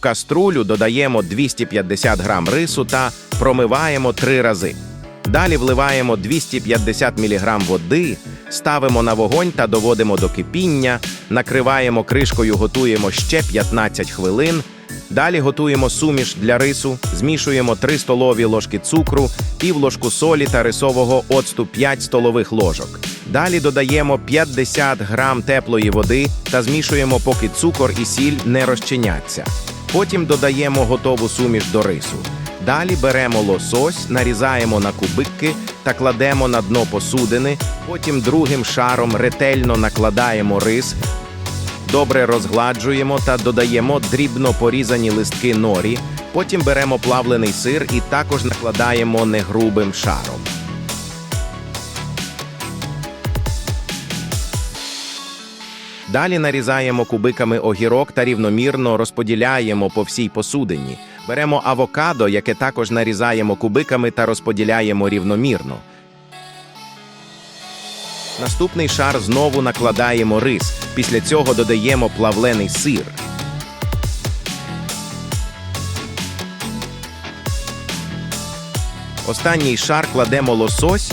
каструлю додаємо 250 грам рису та промиваємо три рази. Далі вливаємо 250 мг води, ставимо на вогонь та доводимо до кипіння, накриваємо кришкою, готуємо ще 15 хвилин. Далі готуємо суміш для рису, змішуємо 3 столові ложки цукру, пів ложку солі та рисового оцту 5 столових ложок. Далі додаємо 50 грам теплої води та змішуємо, поки цукор і сіль не розчиняться. Потім додаємо готову суміш до рису. Далі беремо лосось, нарізаємо на кубики та кладемо на дно посудини. Потім другим шаром ретельно накладаємо рис, добре розгладжуємо та додаємо дрібно порізані листки норі. Потім беремо плавлений сир і також накладаємо негрубим шаром. Далі нарізаємо кубиками огірок та рівномірно розподіляємо по всій посудині. Беремо авокадо, яке також нарізаємо кубиками та розподіляємо рівномірно. Наступний шар знову накладаємо рис. Після цього додаємо плавлений сир. Останній шар кладемо лосось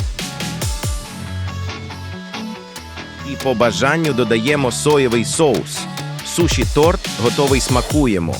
і по бажанню додаємо соєвий соус. Суші торт готовий смакуємо.